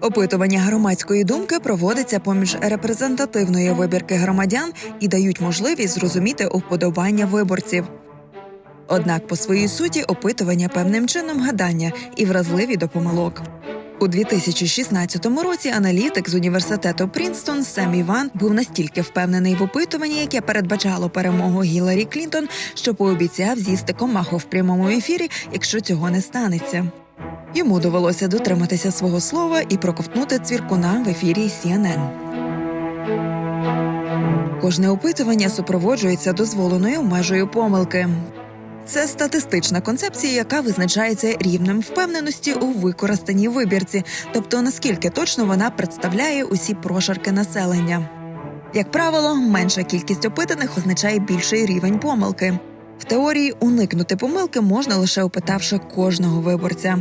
Опитування громадської думки проводиться поміж репрезентативної вибірки громадян і дають можливість зрозуміти вподобання виборців. Однак, по своїй суті, опитування певним чином гадання і вразливі до помилок. У 2016 році аналітик з університету Прінстон Сем Іван був настільки впевнений в опитуванні, яке передбачало перемогу Гіларі Клінтон, що пообіцяв з'їсти комаху в прямому ефірі, якщо цього не станеться. Йому довелося дотриматися свого слова і проковтнути цвіркуна в ефірі CNN. Кожне опитування супроводжується дозволеною межею помилки. Це статистична концепція, яка визначається рівнем впевненості у використаній вибірці, тобто наскільки точно вона представляє усі прошарки населення. Як правило, менша кількість опитаних означає більший рівень помилки. В теорії уникнути помилки можна лише опитавши кожного виборця.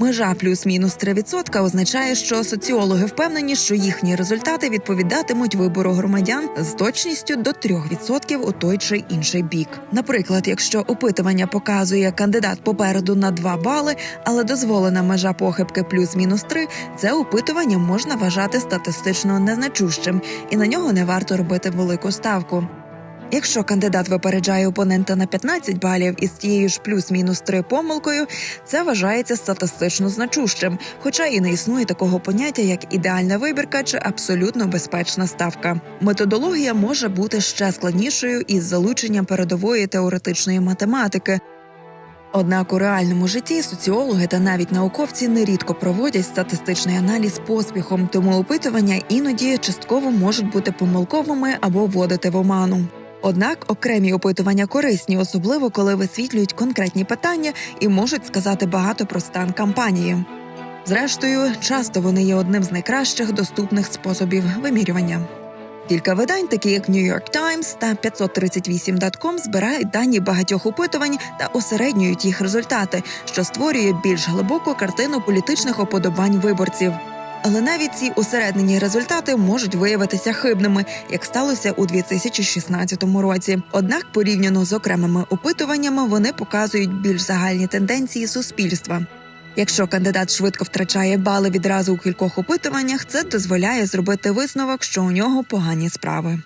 Межа плюс-мінус 3% означає, що соціологи впевнені, що їхні результати відповідатимуть вибору громадян з точністю до 3% у той чи інший бік. Наприклад, якщо опитування показує кандидат попереду на 2 бали, але дозволена межа похибки плюс-мінус 3, це опитування можна вважати статистично незначущим, і на нього не варто робити велику ставку. Якщо кандидат випереджає опонента на 15 балів із тією ж плюс-мінус 3 помилкою, це вважається статистично значущим, хоча і не існує такого поняття, як ідеальна вибірка чи абсолютно безпечна ставка. Методологія може бути ще складнішою із залученням передової теоретичної математики. Однак у реальному житті соціологи та навіть науковці нерідко проводять статистичний аналіз поспіхом, тому опитування іноді частково можуть бути помилковими або вводити в оману. Однак окремі опитування корисні, особливо коли висвітлюють конкретні питання і можуть сказати багато про стан кампанії. Зрештою, часто вони є одним з найкращих доступних способів вимірювання. Кілька видань, такі як New York Times та 538.com, збирають дані багатьох опитувань та усереднюють їх результати, що створює більш глибоку картину політичних оподобань виборців. Але навіть ці усереднені результати можуть виявитися хибними, як сталося у 2016 році. Однак, порівняно з окремими опитуваннями, вони показують більш загальні тенденції суспільства. Якщо кандидат швидко втрачає бали відразу у кількох опитуваннях, це дозволяє зробити висновок, що у нього погані справи.